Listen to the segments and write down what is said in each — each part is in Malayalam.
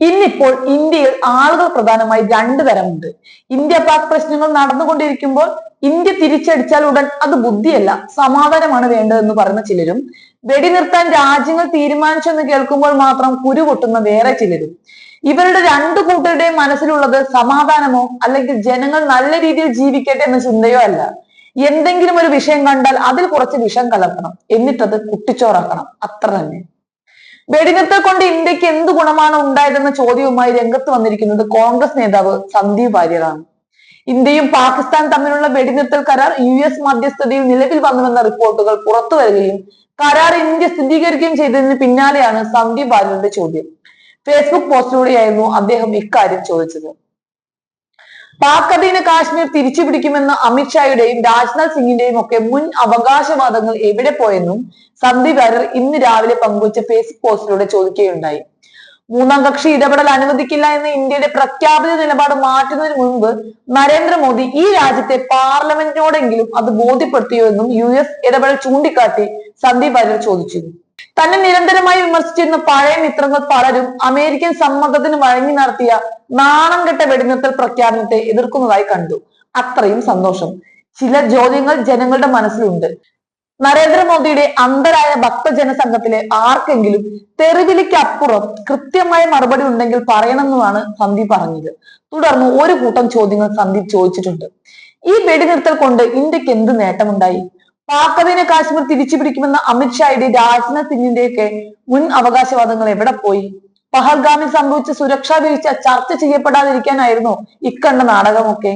ഇന്നിപ്പോൾ ഇന്ത്യയിൽ ആളുകൾ പ്രധാനമായി രണ്ടു തരമുണ്ട്. ഇന്ത്യ പാക് പ്രശ്നങ്ങൾ നടന്നുകൊണ്ടിരിക്കുമ്പോൾ ഇന്ത്യ തിരിച്ചടിച്ചാൽ ഉടൻ അത് ബുദ്ധിയല്ല സമാധാനമാണ് വേണ്ടതെന്ന് പറയുന്ന ചിലരും. വെടിനിർത്താൻ രാജ്യങ്ങൾ തീരുമാനിച്ചെന്ന് കേൾക്കുമ്പോൾ മാത്രം കുരു പൊട്ടുന്ന വേറെ ചിലരും. ഇവരുടെ രണ്ടു കൂട്ടരുടെയും മനസ്സിലുള്ളത് സമാധാനമോ അല്ലെങ്കിൽ ജനങ്ങൾ നല്ല രീതിയിൽ ജീവിക്കട്ടെ എന്ന ചിന്തയോ അല്ല. എന്തെങ്കിലും ഒരു വിഷയം കണ്ടാൽ അതിൽ കുറച്ച് വിഷം കലർത്തണം. എന്നിട്ടത് കുട്ടിച്ചോറാക്കണം. അത്ര തന്നെ. വെടിനിർത്തൽ കൊണ്ട് ഇന്ത്യയ്ക്ക് എന്ത് ഗുണമാണ് ഉണ്ടായതെന്ന ചോദ്യവുമായി രംഗത്ത് വന്നിരിക്കുന്നത് കോൺഗ്രസ് നേതാവ് സന്ദീപ് വാര്യറാണ് ഇന്ത്യയും പാകിസ്ഥാൻ തമ്മിലുള്ള വെടിനിർത്തൽ കരാർ യു എസ് മധ്യസ്ഥതയിൽ നിലവിൽ വന്നുവെന്ന റിപ്പോർട്ടുകൾ പുറത്തു വരികയും കരാർ ഇന്ത്യ സ്ഥിരീകരിക്കുകയും ചെയ്തതിന് പിന്നാലെയാണ് സന്ദീപ് വാര്യറുടെ ചോദ്യം. ഫേസ്ബുക്ക് പോസ്റ്റിലൂടെയായിരുന്നു അദ്ദേഹം ഇക്കാര്യം ചോദിച്ചത്. പാക് അധീന കാശ്മീർ തിരിച്ചു പിടിക്കുമെന്ന അമിത്ഷായുടെയും രാജ്നാഥ് സിംഗിന്റെയും ഒക്കെ മുൻ അവകാശവാദങ്ങൾ എവിടെ പോയെന്നും സന്ദീപ് അരർ ഇന്ന് രാവിലെ പങ്കുവച്ച ഫേസ്ബുക്ക് പോസ്റ്റിലൂടെ ചോദിക്കുകയുണ്ടായി. മൂന്നാം കക്ഷി ഇടപെടൽ അനുവദിക്കില്ല എന്ന ഇന്ത്യയുടെ പ്രഖ്യാപിത നിലപാട് മാറ്റുന്നതിന് മുൻപ് നരേന്ദ്രമോദി ഈ രാജ്യത്തെ പാർലമെന്റിനോടെങ്കിലും അത് ബോധ്യപ്പെടുത്തിയോ എന്നും യു എസ് ഇടപെടൽ ചൂണ്ടിക്കാട്ടി സന്ദീപ് അരർ ചോദിച്ചിരുന്നു തന്നെ നിരന്തരമായി വിമർശിച്ചിരുന്ന പഴയ മിത്രങ്ങൾ പലരും അമേരിക്കൻ സമ്മർദ്ദത്തിന് വഴങ്ങി നടത്തിയ നാണം കെട്ട വെടിനിർത്തൽ പ്രഖ്യാപനത്തെ എതിർക്കുന്നതായി കണ്ടു. അത്രയും സന്തോഷം. ചില ചോദ്യങ്ങൾ ജനങ്ങളുടെ മനസ്സിലുണ്ട്. നരേന്ദ്രമോദിയുടെ അന്തരായ ഭക്തജന സംഘത്തിലെ ആർക്കെങ്കിലും തെരുവിലിക്കപ്പുറം കൃത്യമായ മറുപടി ഉണ്ടെങ്കിൽ പറയണമെന്നുമാണ് സന്ദീപ് പറഞ്ഞത്. തുടർന്ന് ഒരു കൂട്ടം ചോദ്യങ്ങൾ സന്ദീപ് ചോദിച്ചിട്ടുണ്ട്. ഈ വെടിനിർത്തൽ കൊണ്ട് ഇന്ത്യയ്ക്ക് എന്ത് നേട്ടമുണ്ടായി? പാക് അധീന കാശ്മീർ തിരിച്ചു പിടിക്കുമെന്ന അമിത്ഷായുടെ രാജ്നാഥ് സിംഗിന്റെയൊക്കെ മുൻ അവകാശവാദങ്ങൾ എവിടെ പോയി? പഹൽഗാമിൽ സംഭവിച്ച സുരക്ഷാ വീഴ്ച ചർച്ച ചെയ്യപ്പെടാതിരിക്കാനായിരുന്നു ഇക്കണ്ട നാടകമൊക്കെ.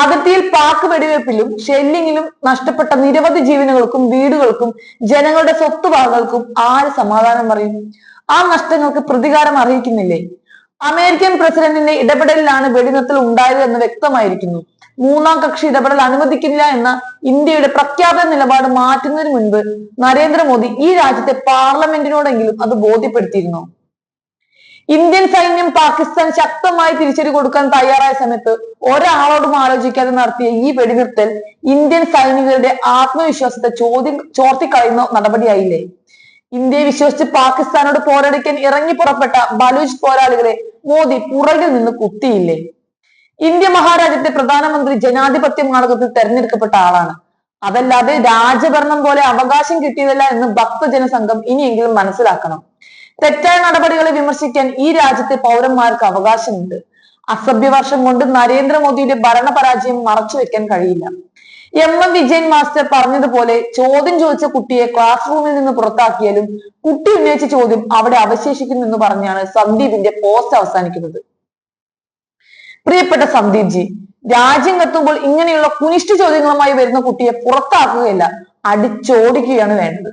അതിർത്തിയിൽ പാക് വെടിവെപ്പിലും ഷെല്ലിങ്ങിലും നഷ്ടപ്പെട്ട നിരവധി ജീവനുകൾക്കും വീടുകൾക്കും ജനങ്ങളുടെ സ്വത്തുവകകൾക്കും ആര് സമാധാനം പറയും? ആ നഷ്ടങ്ങൾക്ക് പ്രതികാരം അറിയിക്കുന്നില്ലേ? അമേരിക്കൻ പ്രസിഡന്റിന്റെ ഇടപെടലിലാണ് വെടിനിർത്തൽ ഉണ്ടായത് എന്ന് വ്യക്തമായിരിക്കുന്നു. മൂന്നാം കക്ഷി ഇടപെടൽ അനുവദിക്കില്ല എന്ന ഇന്ത്യയുടെ പ്രഖ്യാപന നിലപാട് മാറ്റുന്നതിന് മുൻപ് നരേന്ദ്രമോദി ഈ രാജ്യത്തെ പാർലമെന്റിനോടെങ്കിലും അത് ബോധ്യപ്പെടുത്തിയിരുന്നു. ഇന്ത്യൻ സൈന്യം പാകിസ്ഥാൻ ശക്തമായി തിരിച്ചടി കൊടുക്കാൻ തയ്യാറായ സമയത്ത് ഒരാളോടും ആലോചിക്കാതെ നടത്തിയ ഈ വെടിനിർത്തൽ ഇന്ത്യൻ സൈനികരുടെ ആത്മവിശ്വാസത്തെ ചോദ്യം ചോർത്തിക്കളയുന്ന നടപടിയായില്ലേ? ഇന്ത്യയെ വിശ്വസിച്ച് പാകിസ്ഥാനോട് പോരടിക്കാൻ ഇറങ്ങി പുറപ്പെട്ട ബലൂച്ച് പോരാളികളെ മോദി പുറകിൽ നിന്ന് കുത്തിയില്ലേ? ഇന്ത്യ മഹാരാജ്യത്തെ പ്രധാനമന്ത്രി ജനാധിപത്യ മാർഗത്തിൽ തെരഞ്ഞെടുക്കപ്പെട്ട ആളാണ്. അതല്ലാതെ രാജഭരണം പോലെ അവകാശം കിട്ടിയതല്ല എന്ന് ഭക്തജനസംഘം ഇനിയെങ്കിലും മനസ്സിലാക്കണം. തെറ്റായ നടപടികളെ വിമർശിക്കാൻ ഈ രാജ്യത്തെ പൗരന്മാർക്ക് അവകാശമുണ്ട്. അസഭ്യവർഷം കൊണ്ട് നരേന്ദ്രമോദിയുടെ ഭരണപരാജയം മറച്ചു വെക്കാൻ കഴിയില്ല. എം എം വിജയൻ മാസ്റ്റർ പറഞ്ഞതുപോലെ ചോദ്യം ചോദിച്ച കുട്ടിയെ ക്ലാസ് റൂമിൽ നിന്ന് പുറത്താക്കിയാലും കുട്ടി ഉന്നയിച്ച ചോദ്യം അവിടെ അവശേഷിക്കുന്നു എന്ന് പറഞ്ഞാണ് സന്ദീപിന്റെ പോസ്റ്റ് അവസാനിക്കുന്നത്. പ്രിയപ്പെട്ട സന്ദീപ് ജി രാജ്യം കത്തുമ്പോൾ ഇങ്ങനെയുള്ള കുനിഷ്ഠ ചോദ്യങ്ങളുമായി വരുന്ന കുട്ടിയെ പുറത്താക്കുകയല്ല അടിച്ചോടിക്കുകയാണ് വേണ്ടത്.